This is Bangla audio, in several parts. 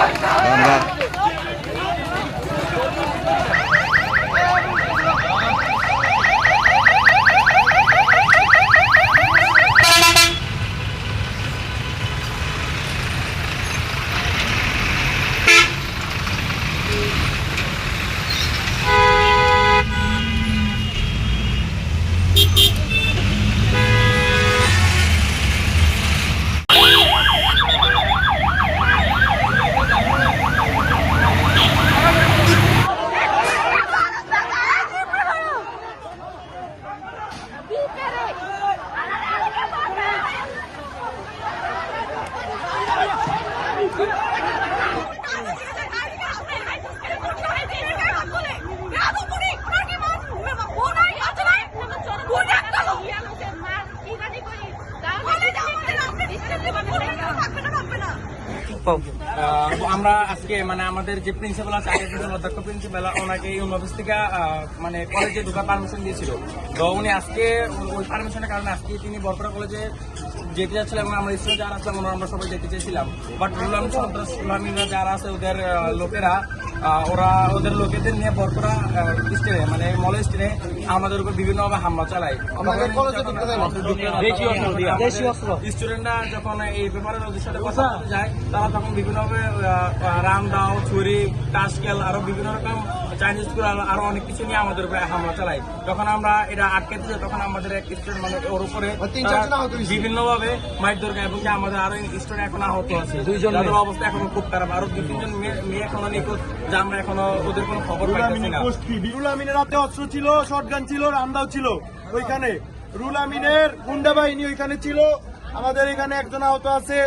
Banda. Thank you. আমরা আজকে মানে আমাদের যে প্রিন্সিপাল আছে, আগের প্রিন্সিপাল প্রিন্সিপাল ওনাকে এই অফিস থেকে মানে কলেজে ঢোকার পারমিশন দিয়েছিল। তো উনি আজকে, ওই পারমিশনের কারণে আজকে তিনি বরপড়া কলেজে যেতে যাচ্ছিলাম এবং আমরা স্টুডেন্ট যারা আসলাম আমরা সবাই যেতে চেয়েছিলাম। বাট রুলাম সন্ত্রাস যারা আছে, ওদের লোকেরা ওরা ওদের লোকেদের নিয়ে বরপড়া স্টেনে মানে মল স্টেনে আমাদের উপর বিভিন্নভাবে হামলা চালায় আমাদের কলেজে ঢুকতে দেয় না। দেশীয় অস্ত্র দিয়ে। দেশীয় অস্ত্র। স্টুডেন্টরা যখন এই ব্যাপারে ওদের সাথে কথা যায় তারা তখন বিভিন্নভাবে রাম দাও ছুরি টাসকেল আরও বিভিন্ন রকম চাইনিজ আরও অনেক কিছু নিয়ে আমাদের উপরে হামলা চালায় তখন আমরা এটা আটকে যাই তখন আমাদের এক স্টুডেন্ট মানে ওর উপরে। বিভিন্ন ভাবে মাইট দরকার এবং আমাদের আরও স্টুডেন্ট এখন আহত আছে দুইজন অবস্থা এখন খুব খারাপ আরও দুই তিনজন মেয়ে মেয়ে এখনও নিখোঁজ আমিনের অস্ত্র ছিল ছিল, রামদাও ছিল ওইখানে। রুল আমিনের বাহিনী ওইখানে ছিল। আমাদের এখানে একজন আহত আছে,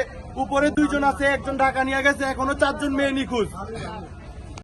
উপরে দুইজন আছে, একজন ঢাকা নিয়ে গেছে, এখনও চারজন মেয়ে নিখোঁজ।